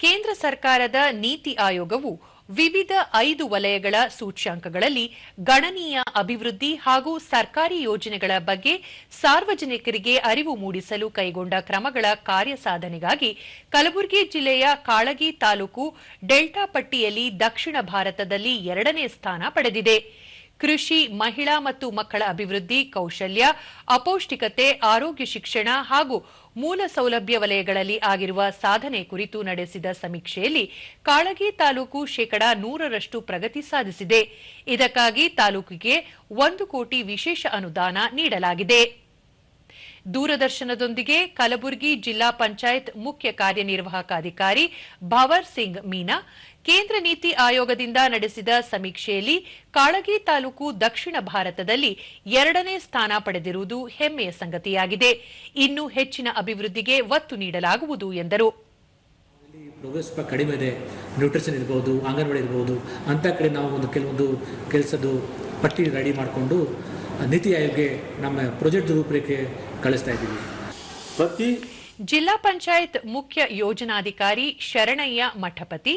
ಕೇಂದ್ರ ಸರ್ಕಾರದ ನೀತಿ ಆಯೋಗವು ವಿವಿಧ ಐದು ವಲಯಗಳ ಸೂಚ್ಯಂಕಗಳಲ್ಲಿ ಗಣನೀಯ ಅಭಿವೃದ್ಧಿ ಹಾಗೂ ಸರ್ಕಾರಿ ಯೋಜನೆಗಳ ಬಗ್ಗೆ ಸಾರ್ವಜನಿಕರಿಗೆ ಅರಿವು ಮೂಡಿಸಲು ಕೈಗೊಂಡ ಕ್ರಮಗಳ ಕಾರ್ಯಸಾಧನೆಗಾಗಿ ಕಲಬುರಗಿ ಜಿಲ್ಲೆಯ ಕಾಳಗಿ ತಾಲೂಕು ಡೆಲ್ಟಾ ಪಟ್ಟಿಯಲ್ಲಿ ದಕ್ಷಿಣ ಭಾರತದಲ್ಲಿ ಎರಡನೇ ಸ್ಥಾನ ಪಡೆದಿದೆ. ಕೃಷಿ, ಮಹಿಳಾ ಮತ್ತು ಮಕ್ಕಳ ಅಭಿವೃದ್ಧಿ, ಕೌಶಲ್ಯ, ಅಪೌಷ್ಟಿಕತೆ, ಆರೋಗ್ಯ ಶಿಕ್ಷಣ ಹಾಗೂ ಮೂಲ ಸೌಲಭ್ಯ ವಲಯಗಳಲ್ಲಿ ಆಗಿರುವ ಸಾಧನೆ ಕುರಿತು ನಡೆಸಿದ ಸಮೀಕ್ಷೆಯಲ್ಲಿ ಕಾಳಗಿ ತಾಲೂಕು ಶೇಕಡಾ ನೂರರಷ್ಟು ಪ್ರಗತಿ ಸಾಧಿಸಿದೆ. ಇದಕ್ಕಾಗಿ ತಾಲೂಕಿಗೆ ಒಂದು ಕೋಟಿ ವಿಶೇಷ ಅನುದಾನ ನೀಡಲಾಗಿದೆ. ದೂರದರ್ಶನದೊಂದಿಗೆ ಕಲಬುರಗಿ ಜಿಲ್ಲಾ ಪಂಚಾಯತ್ ಮುಖ್ಯ ಕಾರ್ಯನಿರ್ವಾಹಕ ಅಧಿಕಾರಿ ಭವರ್ ಸಿಂಗ್ ಮೀನಾ, ಕೇಂದ್ರ ನೀತಿ ಆಯೋಗದಿಂದ ನಡೆಸಿದ ಸಮೀಕ್ಷೆಯಲ್ಲಿ ಕಾಳಗಿ ತಾಲೂಕು ದಕ್ಷಿಣ ಭಾರತದಲ್ಲಿ ಎರಡನೇ ಸ್ಥಾನ ಪಡೆದಿರುವುದು ಹೆಮ್ಮೆಯ ಸಂಗತಿಯಾಗಿದೆ. ಇನ್ನು ಹೆಚ್ಚಿನ ಅಭಿವೃದ್ಧಿಗೆ ಒತ್ತು ನೀಡಲಾಗುವುದು ಎಂದರು. ಕಡಿಮೆ ಇದೆ ನ್ಯೂಟ್ರಿಷನ್ ಇರ್ಬೋದು, ಅಂಗನವಾಡಿ ಇರ್ಬೋದು ಅಂಥ ಕಡೆ ನಾವು ಒಂದು ಕೆಲವೊಂದು ಕೆಲಸದ್ದು ಪಟ್ಟಿ ರೆಡಿ ಮಾಡಿಕೊಂಡು ನೀತಿ ಆಯೋಗಕ್ಕೆ ನಮ್ಮ ಪ್ರಾಜೆಕ್ಟ್ ರೂಪರೇಖೆ ಕಳಿಸ್ತಾ ಇದ್ದೀವಿ. ಪ್ರತಿ ಜಿಲ್ಲಾ ಪಂಚಾಯತ್ ಮುಖ್ಯ ಯೋಜನಾಧಿಕಾರಿ ಶರಣಯ್ಯ ಮಠಪತಿ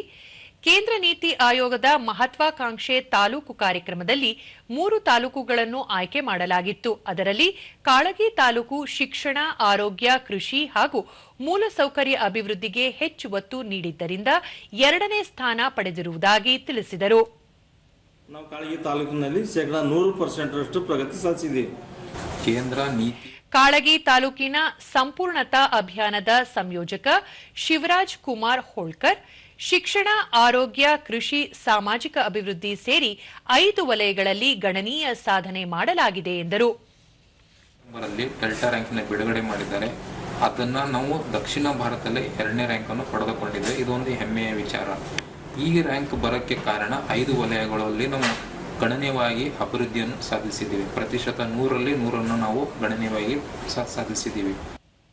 ಕೇಂದ್ರ ನೀತಿ ಆಯೋಗದ ಮಹತ್ವಾಕಾಂಕ್ಷೆ ತಾಲೂಕು ಕಾರ್ಯಕ್ರಮದಲ್ಲಿ ಮೂರು ತಾಲೂಕುಗಳನ್ನು ಆಯ್ಕೆ ಮಾಡಲಾಗಿತ್ತು. ಅದರಲ್ಲಿ ಕಾಳಗಿ ತಾಲೂಕು ಶಿಕ್ಷಣ ಆರೋಗ್ಯ ಕೃಷಿ ಹಾಗೂ ಮೂಲಸೌಕರ್ಯ ಅಭಿವೃದ್ಧಿಗೆ ಹೆಚ್ಚು ಒತ್ತು ನೀಡಿದ್ದರಿಂದ ಎರಡನೇ ಸ್ಥಾನ ಪಡೆದಿರುವುದಾಗಿ ತಿಳಿಸಿದರು. ನಾವು ಕಾಳಗಿ ತಾಲೂಕಿನಲ್ಲಿ ಶೇಕಡಾ ನೂರು ಪರ್ಸೆಂಟರಷ್ಟು ಪ್ರಗತಿ ಸಾಧಿಸಿದ್ದೀವಿ ಕೇಂದ್ರ ನೀತಿ ಕಾಳಗಿ ತಾಲೂಕಿನ ಸಂಪೂರ್ಣತಾ ಅಭಿಯಾನದ ಸಂಯೋಜಕ ಶಿವರಾಜ್ ಕುಮಾರ್ ಹೋಳ್ಕರ್ ಶಿಕ್ಷಣ ಆರೋಗ್ಯ ಕೃಷಿ ಸಾಮಾಜಿಕ ಅಭಿವೃದ್ಧಿ ಸೇರಿ ಐದು ವಲಯಗಳಲ್ಲಿ ಗಣನೀಯ ಸಾಧನೆ ಮಾಡಲಾಗಿದೆ ಎಂದರು. ಡೆಲ್ಟಾ ರ್ಯಾಂಕಿನ ಬಿಡುಗಡೆ ಮಾಡಿದ್ದಾರೆ. ಅದನ್ನು ನಾವು ದಕ್ಷಿಣ ಭಾರತದಲ್ಲಿ ಎರಡನೇ ರ್ಯಾಂಕ್ ಅನ್ನು ಪಡೆದುಕೊಂಡಿದ್ದೇವೆ. ಇದೊಂದು ಹೆಮ್ಮೆಯ ವಿಚಾರ. ಈ ರ್ಯಾಂಕ್ ಬರೋಕ್ಕೆ ಕಾರಣ ಐದು ವಲಯಗಳಲ್ಲಿ ನಾವು ಗಣನೀಯವಾಗಿ ಅಭಿವೃದ್ಧಿಯನ್ನು ಸಾಧಿಸಿದ್ದೀವಿ. ಪ್ರತಿಶತ ನೂರಲ್ಲಿ ನೂರನ್ನು ನಾವು ಗಣನೀಯವಾಗಿ ಸಾಧಿಸಿದ್ದೀವಿ.